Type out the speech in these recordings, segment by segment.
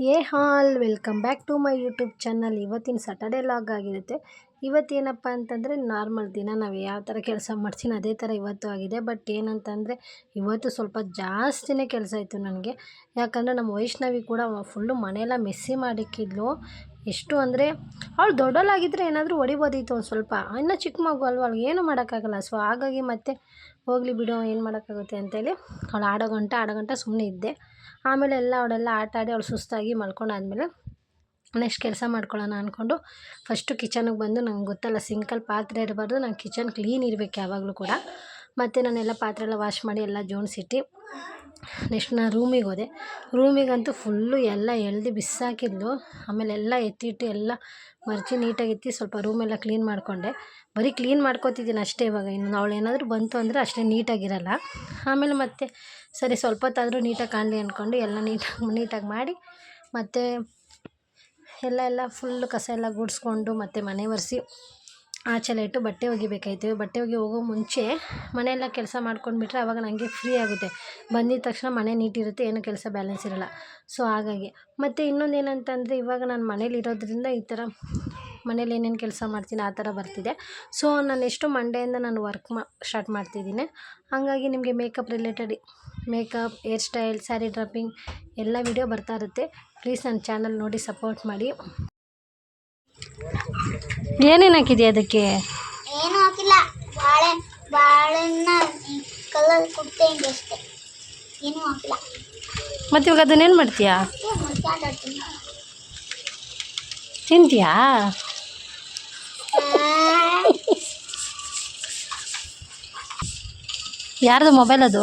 Hey all, welcome back to my YouTube channel. ಇವತ್ತಿನ Saturday vlog ಆಗಿರುತ್ತೆ. ಇವತ್ತೇನಪ್ಪ ಅಂತಂದರೆ, ನಾರ್ಮಲ್ ದಿನ ನಾವು ಯಾವ ಥರ ಕೆಲಸ ಮಾಡ್ತೀನಿ ಅದೇ ಥರ ಇವತ್ತು ಆಗಿದೆ. ಬಟ್ ಏನಂತಂದರೆ, ಇವತ್ತು ಸ್ವಲ್ಪ ಜಾಸ್ತಿನೇ ಕೆಲಸ ಇತ್ತು ನನಗೆ. ಯಾಕಂದರೆ, ನಮ್ಮ ವೈಷ್ಣವಿ ಕೂಡ ಫುಲ್ಲು ಮನೆಯೆಲ್ಲ ಮೆಸ್ಸಿ ಮಾಡಿಕ್ಕಿದ್ಲು. ಎಷ್ಟು ಅಂದರೆ, ಅವಳು ದೊಡ್ಡಲಾಗಿದ್ದರೆ ಏನಾದರೂ ಹೊಡಿಬೋದಿತ್ತು ಒಂದು ಸ್ವಲ್ಪ. ಇನ್ನೂ ಚಿಕ್ಕ ಮಗು ಅಲ್ವಾ, ಅವ್ಳಿಗೆ ಏನೂ ಮಾಡೋಕ್ಕಾಗಲ್ಲ. ಸೊ ಹಾಗಾಗಿ ಮತ್ತೆ ಹೋಗಲಿ ಬಿಡು, ಏನು ಮಾಡೋಕ್ಕಾಗುತ್ತೆ ಅಂತೇಳಿ ಅವಳು ಆಡೋ ಗಂಟ ಆಡೋ ಗಂಟ ಸುಮ್ಮನೆ ಇದ್ದೆ. ಆಮೇಲೆ ಎಲ್ಲ ಅವಳೆಲ್ಲ ಆಟ ಆಡಿ ಅವಳು ಸುಸ್ತಾಗಿ ಮಲ್ಕೊಂಡಾದ್ಮೇಲೆ ನೆಕ್ಸ್ಟ್ ಕೆಲಸ ಮಾಡ್ಕೊಳ್ಳೋಣ ಅಂದ್ಕೊಂಡು ಫಸ್ಟು ಕಿಚನಿಗೆ ಬಂದು ನಂಗೆ ಗೊತ್ತಲ್ಲ ಸಿಂಕಲ್ಲಿ ಪಾತ್ರೆ ಇರಬಾರ್ದು, ನಂಗೆ ಕಿಚನ್ ಕ್ಲೀನ್ ಇರಬೇಕು ಯಾವಾಗಲೂ ಕೂಡ. ಮತ್ತು ನಾನೆಲ್ಲ ಪಾತ್ರೆ ಎಲ್ಲ ವಾಶ್ ಮಾಡಿ ಎಲ್ಲ ಜೋಡಿಸಿಟ್ಟು ನೆಕ್ಸ್ಟ್ ನಾನು ರೂಮಿಗೆ ಹೋದೆ. ರೂಮಿಗಂತೂ ಫುಲ್ಲು ಎಲ್ಲ ಎಳ್ದು ಬಿಸಾಕಿದ್ಲು. ಆಮೇಲೆ ಎಲ್ಲ ಎತ್ತಿಟ್ಟು ಎಲ್ಲ ಮರ್ಚಿ ನೀಟಾಗಿ ಎತ್ತಿ ಸ್ವಲ್ಪ ರೂಮೆಲ್ಲ ಕ್ಲೀನ್ ಮಾಡಿಕೊಂಡೆ. ಬರೀ ಕ್ಲೀನ್ ಮಾಡ್ಕೊತಿದ್ದೀನಿ ಅಷ್ಟೇ ಇವಾಗ. ಇನ್ನು ಅವಳು ಏನಾದರೂ ಬಂತು ಅಂದರೆ ಅಷ್ಟೇ ನೀಟಾಗಿರಲ್ಲ. ಆಮೇಲೆ ಮತ್ತೆ, ಸರಿ ಸ್ವಲ್ಪ ಹೊತ್ತಾದರೂ ನೀಟಾಗಿ ಕಾಣಲಿ ಅಂದ್ಕೊಂಡು ಎಲ್ಲ ನೀಟಾಗಿ ನೀಟಾಗಿ ಮಾಡಿ ಮತ್ತು ಎಲ್ಲ ಎಲ್ಲ ಫುಲ್ಲು ಕಸ ಎಲ್ಲ ಗುಡಿಸ್ಕೊಂಡು ಮತ್ತು ಮನೆ ಒರೆಸಿ ಆಚೆಲ್ಲ ಇಟ್ಟು ಬಟ್ಟೆ ಒಗಿಬೇಕಾಯ್ತು. ಬಟ್ಟೆ ಒಗಿ ಹೋಗೋ ಮುಂಚೆ ಮನೆಯೆಲ್ಲ ಕೆಲಸ ಮಾಡ್ಕೊಂಡ್ಬಿಟ್ರೆ ಆವಾಗ ನನಗೆ ಫ್ರೀ ಆಗುತ್ತೆ. ಬಂದಿದ್ದ ತಕ್ಷಣ ಮನೆ ನೀಟ್ ಇರುತ್ತೆ, ಏನೂ ಕೆಲಸ ಬ್ಯಾಲೆನ್ಸ್ ಇರೋಲ್ಲ. ಸೊ ಹಾಗಾಗಿ. ಮತ್ತು ಇನ್ನೊಂದು ಏನಂತಂದರೆ, ಇವಾಗ ನಾನು ಮನೇಲಿ ಇರೋದ್ರಿಂದ ಈ ಥರ ಮನೇಲಿ ಏನೇನು ಕೆಲಸ ಮಾಡ್ತೀನಿ, ಆ ಥರ ಬರ್ತಿದೆ. ಸೊ ನಾನು ಎಷ್ಟು ಮಂಡೆಯಿಂದ ನಾನು ವರ್ಕ್ ಮಾ ಸ್ಟಾರ್ಟ್ ಮಾಡ್ತಿದ್ದೀನಿ. ಹಾಗಾಗಿ ನಿಮಗೆ makeup related makeup hair style sari draping ಎಲ್ಲ ವಿಡಿಯೋ ಬರ್ತಾ ಇರುತ್ತೆ. ಪ್ಲೀಸ್ ನನ್ನ ಚಾನಲ್ ನೋಡಿ ಸಪೋರ್ಟ್ ಮಾಡಿ. ಏನೇನು ಹಾಕಿದೆಯಾ ಅದಕ್ಕೆ? ಏನು ಹಾಕಿಲ್ಲ. ಬಾಳೆ ಬಾಳೆನ್ನ ಕಲರ್ ಕುಟ್ಟೆ ಅಷ್ಟೇ. ಏನೂ ಹಾಕಿಲ್ಲ. ಮತ್ತೆ ಇವಾಗ ಅದನ್ನೇನು ಮಾಡ್ತೀಯಾ? ತಿಂತೀಯಾ? ಯಾರ್ದು ಮೊಬೈಲ್ ಅದು?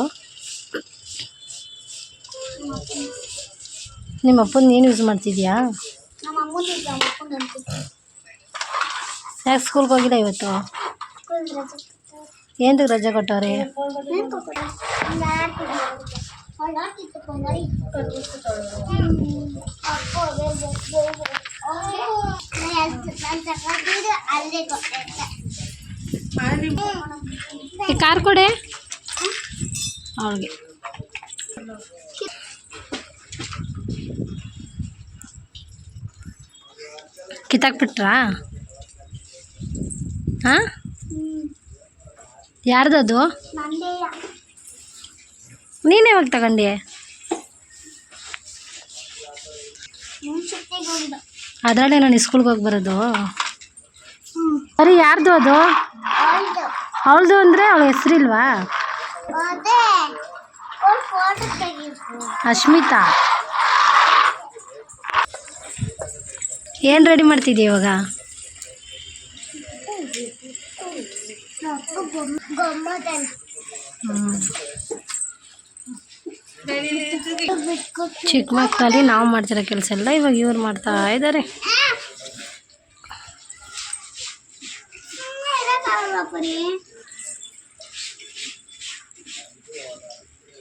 ನಿಮ್ಮ ಅಪ್ಪನ. ಏನು ಯೂಸ್ ಮಾಡ್ತಿದ್ಯಾ ನಮ್ಮ ಅಮ್ಮನ ನಮ್ಮ ಅಪ್ಪನ ಅಂತಿದ್ದೆ ಯಾಕೆ ಸ್ಕೂಲ್ಗೆ ಹೋಗಿಲ್ಲ ಇವತ್ತು? ಸ್ಕೂಲ್ ರಜೆ ಏನಕ್ಕೆ ರಜೆ ಕೊಟ್ಟವ್ರೆ? ಅಲ್ಲೇ ಈ ಕಾರ್ ಕೊಡೆ? ಅವಳಿಗೆ. ಕಿತ್ತಾಕ್ಬಿಟ್ರಾ? ಹಾಂ? ಯಾರ್ದದು? ನೀನು ಯಾವಾಗ ತಗೊಂಡೆ? ಅದರಲ್ಲೇ ನಾನು ಸ್ಕೂಲ್ಗೆ ಹೋಗಿ ಬರೋದು. ಸರಿ, ಯಾರ್ದು ಅದು? ಅವಳದು ಅಂದರೆ ಅವಳ ಹೆಸರಿಲ್ವಾ? ಅಶ್ಮಿತಾ. ಏನು ರೆಡಿ ಮಾಡ್ತಿದ್ದೀಯ ಇವಾಗ? ಚಿಕ್ಕ ಮಕ್ಕಳಲ್ಲಿ ನಾವು ಮಾಡ್ತಿರೋ ಕೆಲಸ ಎಲ್ಲ ಇವಾಗ ಇವ್ರು ಮಾಡ್ತಾ ಇದ್ದಾರೆ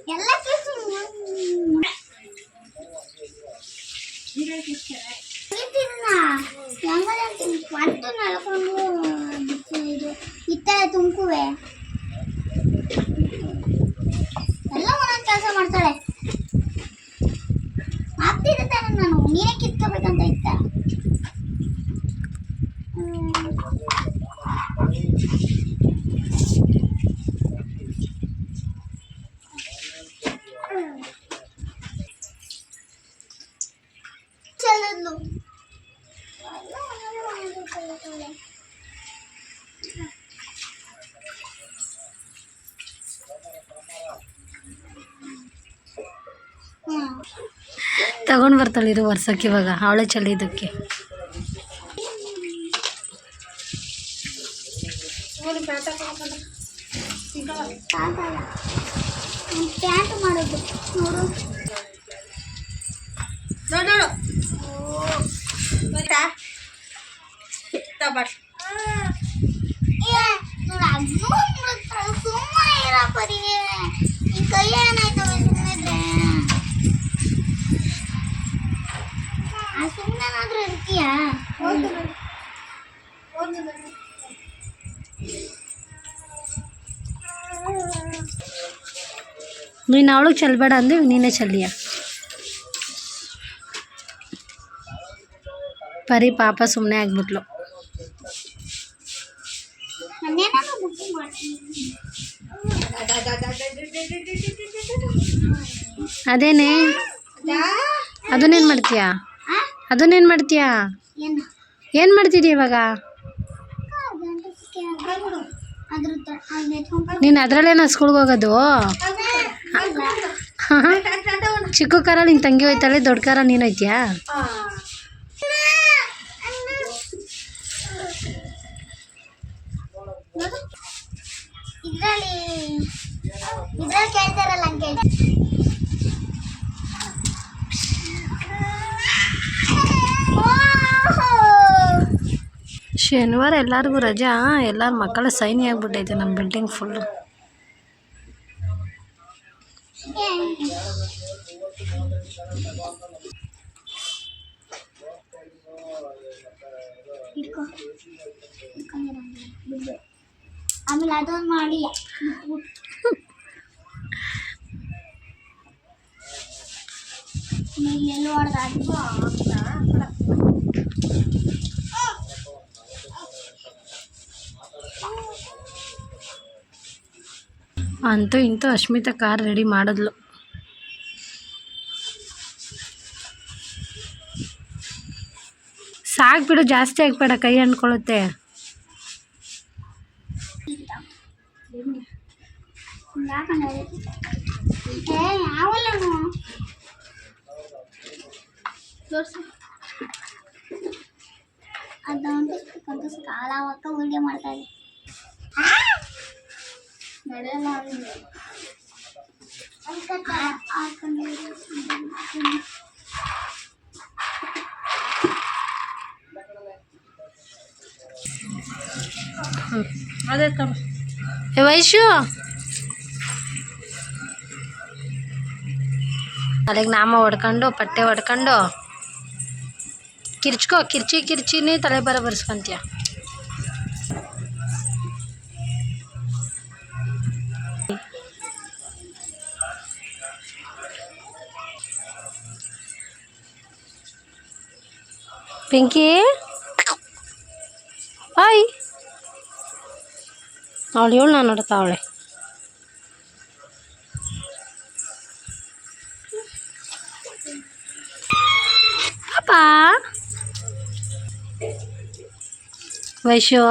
ಎಲ್ಲ ಕೆಲಸ ಮತ್ತೆ ನಡ್ಕೊಂಡು ಇದು ಈ ಥರ ತುಂಕುವೆ ಎಲ್ಲ ಒಂದೊಂದು ಕೆಲಸ ಮಾಡ್ತಾಳೆ ಆಗ್ತಿದೆ ತಾನೆ ನಾನು ನೀನೇ ಕಿತ್ಕೋಬೇಕಂತ ಇತ್ತ ಚಲದ್ಲು ಹ್ಮ್ ತಗೊಂಡು ಬರ್ತಾಳೆ ಇದು ವರ್ಷಕ್ಕೆ ಇವಾಗ ಅವಳೆ ಚಳಿದಕ್ಕೆ ಸುಮ್ಮನೆ ಇರ ಪರಿ. ನಿನ್ ಕೈ ಏನಾಯ್ತವೆ ಸುಮ್ಮನೆ ನೀನು ಅವಳಿಗೆ ಚೆಲ್ಲಬೇಡ ಅಂದ್ರೆ ನೀನೇ ಚೆಲ್ಲಿಯ. ಪರಿ ಪಾಪ ಸುಮ್ಮನೆ ಆಗ್ಬಿಟ್ಲು. ಅದೇನೇ? ಅದನ್ನೇನು ಮಾಡ್ತೀಯಾ? ಅದನ್ನೇನು ಮಾಡ್ತೀಯಾ? ಏನು? ಮಾಡ್ತಿದ್ದೀಯ ಇವಾಗ? ನೀನು ಅದರಲ್ಲೇನ ಸ್ಕೂಲ್ಗೆ ಹೋಗೋದು. ಚಿಕ್ಕ ಕಾರಲ್ಲಿ ನಿನ್ನ ತಂಗಿ ಹೋಯ್ತಾಳೆ ದೊಡ್ಡ ಕಾರ ನೀನು ಹೋಯ್ತೀಯಾ? ಶನಿವಾರ ಎಲ್ಲರಿಗೂ ರಜಾ ಎಲ್ಲರ ಮಕ್ಕಳ ಸೈನಿ ಆಗ್ಬಿಟ್ಟೈತೆ ನಮ್ಮ ಬಿಲ್ಡಿಂಗ್ ಫುಲ್ಲು ಇಟ್ಕೊ ಇಟ್ಕೊಂಡಿರೋ ಬಿಡು. ಆಮೇಲೆ ಅದೊಂದು ಮಾಡಿ ಎಲ್ಲೋ ಹೊಡೆದ ಅಂತೂ ಇಂತೂ ಅಶ್ಮಿತಾ ಕಾರ್ ರೆಡಿ ಮಾಡಿದ್ಲು. ಸಾಕು ಬಿಡು, ಜಾಸ್ತಿ ಆಗ್ಬೇಡ, ಕೈ ಅಂದ್ಕೊಳ್ಳುತ್ತೆ ಅದು ಕಾಲ ಅವಕ್ಕ ವಿಡಿಯೋ ಮಾಡ್ತಾ ಇದ್ದೆ ನಡೆಯಲ್ಲ ಅವ್ನಿಗೆ. ಆ- ಹಾಕೊಂಡಿರು. ಅದೇ ಏ ವೈಶು ತಲೆಗೆ ನಾಮ ಹೊಡ್ಕೊಂಡು ಪಟ್ಟೆ ಹೊಡ್ಕೊಂಡು ಕಿರ್ಚ್ಕೋ ಕಿರ್ಚಿ ಕಿರ್ಚಿನೇ ತಲೆ ಬರ ಬರ್ಸ್ಕೊಂತೀಯ ಪಿಂಕಿ? ಹಾಯ್. ಅವಳು ಇವಳು ನಾನು ಅವಳೆ. ಪಾಪ. ವೈಶು.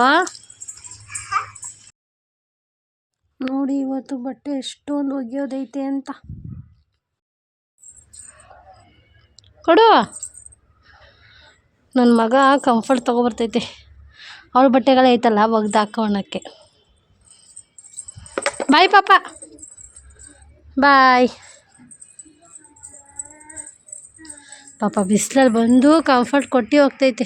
ನೋಡಿ, ಇವತ್ತು ಬಟ್ಟೆ ಎಷ್ಟೊಂದು ಒಗೆಯೋದೈತೆ ಅಂತ. ಕೊಡು. ನನ್ನ ಮಗ ಕಂಫರ್ಟ್ ತೊಗೊಬರ್ತೈತೆ. ಅವಳ ಬಟ್ಟೆಗಳೇ ಐತಲ್ಲ ಒಗ್ದು ಹಾಕೋಣಕ್ಕೆ. ಬಾಯ್ ಪಾಪ. ಬಾಯ್ ಪಾಪ ಬಿಸಿಲಲ್ಲಿ ಬಂದು ಕಂಫರ್ಟ್ ಕೊಟ್ಟು ಹೋಗ್ತೈತೆ.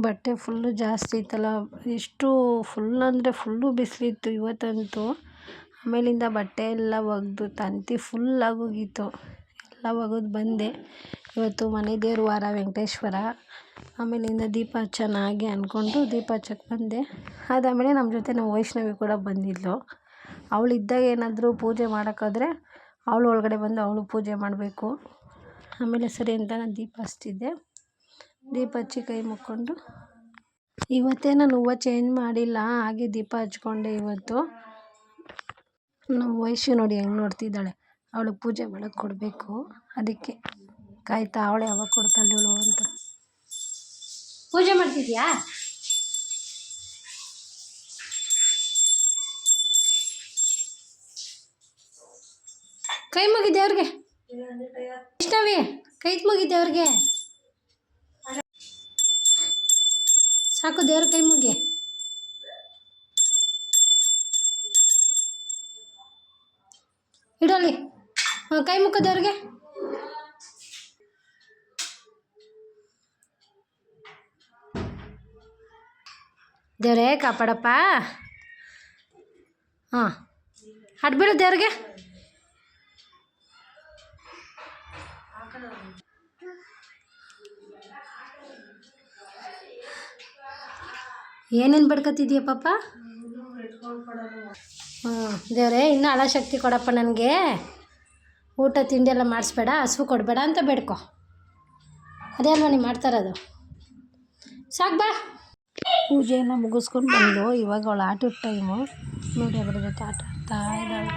ಬಟ್ಟೆ ಫುಲ್ಲು ಜಾಸ್ತಿ ಇತ್ತಲ್ಲ ಎಷ್ಟು ಫುಲ್ ಅಂದರೆ ಫುಲ್ಲು ಬಿಸಿಲಿತ್ತು ಇವತ್ತಂತೂ. ಆಮೇಲಿಂದ ಬಟ್ಟೆ ಎಲ್ಲ ಒಗೆದು ತಂತಿ ಫುಲ್ ಆಗೋಗಿತ್ತು. ಒಗೆದು ಬಂದೆ. ಇವತ್ತು ಮನೆ ದೇವ್ರ ವಾರ ವೆಂಕಟೇಶ್ವರ. ಆಮೇಲಿಂದ ದೀಪ ಹಚ್ಚೋಣ ಅಂದ್ಕೊಂಡು ದೀಪ ಹಚ್ಚಕ್ಕೆ ಬಂದೆ. ಅದಾದಮೇಲೆ ನಮ್ಮ ಜೊತೆ ನಮ್ಮ ವೈಷ್ಣವಿ ಕೂಡ ಬಂದಿದ್ಲು. ಅವಳಿದ್ದಾಗ ಏನಾದರೂ ಪೂಜೆ ಮಾಡೋಕ್ಕಾದ್ರೆ ಅವಳು ಒಳಗಡೆ ಬಂದು ಅವಳು ಪೂಜೆ ಮಾಡಬೇಕು. ಆಮೇಲೆ ಸರಿ ಅಂತ ನಾನು ದೀಪ ಹಚ್ತಿದ್ದೆ ದೀಪ ಹಚ್ಚಿ ಕೈ ಮುಕ್ಕೊಂಡು ಇವತ್ತೇ ನಾನು ಹೂವು ಚೇಂಜ್ ಮಾಡಿಲ್ಲ, ಹಾಗೆ ದೀಪ ಹಚ್ಕೊಂಡೆ ಇವತ್ತು. ನಮ್ಮ ವಯಸ್ಸು ನೋಡಿ ಹೆಂಗೆ ನೋಡ್ತಿದ್ದಾಳೆ. ಅವಳು ಪೂಜೆ ಮಾಡೋಕೆ ಕೊಡಬೇಕು. ಅದಕ್ಕೆ ಕಾಯ್ತಾ ಅವಳೆ ಯಾವಾಗ ಕೊಡ್ತಾಳೆ ಇವಳು ಅಂತ. ಪೂಜೆ ಮಾಡ್ತಿದ್ಯಾ? ಕೈ ಮುಗಿದೆ ಅವ್ರಿಗೆ? ಇಷ್ಟವೇ ಕೈ ಮುಗಿದೆ ಅವ್ರಿಗೆ? ಸಾಕು ದೇವ್ರ ಕೈ ಮುಗಿ. ಇಡಲಿ. ಕೈ ಮುಖದವ್ರಿಗೆ ದೇವ್ರಿಗೆ ದೇವ್ರೇ, ಕಾಪಾಡಪ್ಪ. ಹಾಂ ಹಡ್ಬಿಡು ದೇವ್ರಿಗೆ. ಏನೇನು ಬಡ್ಕೊತಿದ್ಯ ಪಾಪ? ಹ್ಞೂ ದೇವ್ರೇ, ಇನ್ನೂ ಹಳ ಶಕ್ತಿ ಕೊಡಪ್ಪ ನನಗೆ. ಊಟ ತಿಂಡಿ ಎಲ್ಲ ಮಾಡಿಸ್ಬೇಡ ಹಸು ಕೊಡಬೇಡ ಅಂತ ಬೇಡ್ಕೊ. ಅದೇ ಅಲ್ವಾ ನೀವು ಮಾಡ್ತಾರದು ಸಾಕು ಬಾ. ಪೂಜೆಯನ್ನು ಮುಗಿಸ್ಕೊಂಡು ಬಂದು ಇವಾಗ ಅವಳು ಆಟದ ಟೈಮು ನೋಡಿ ಅದ್ರ ಜೊತೆ ಆಟ ಆಡ್ತಾ ಇದ್ದಾಳೆ.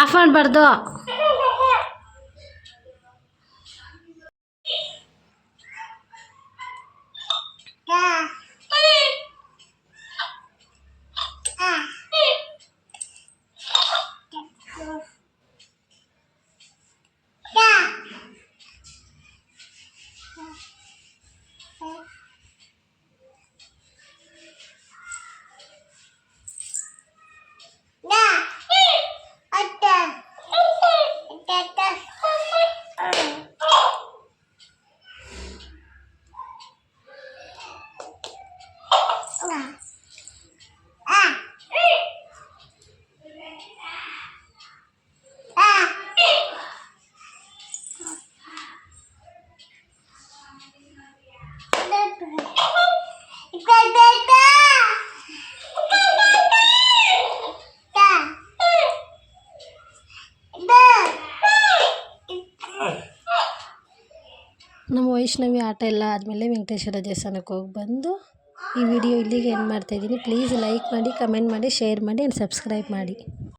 ಆಫ್ ಮಾಡಬಾರ್ದು ವೈಷ್ಣವಿ ಆಟ ಎಲ್ಲ ಆದಮೇಲೆ ವೆಂಕಟೇಶ್ವರ ದೇವಸ್ಥಾನಕ್ಕೆ ಹೋಗಿ ಬಂದು ಈ ವಿಡಿಯೋ ಇಲ್ಲಿಗೆ ಎಂಡ್ ಮಾಡ್ತಾಯಿದ್ದೀನಿ ಪ್ಲೀಸ್ ಲೈಕ್ ಮಾಡಿ ಕಮೆಂಟ್ ಮಾಡಿ ಶೇರ್ ಮಾಡಿ ಆ್ಯಂಡ್ ಸಬ್ಸ್ಕ್ರೈಬ್ ಮಾಡಿ.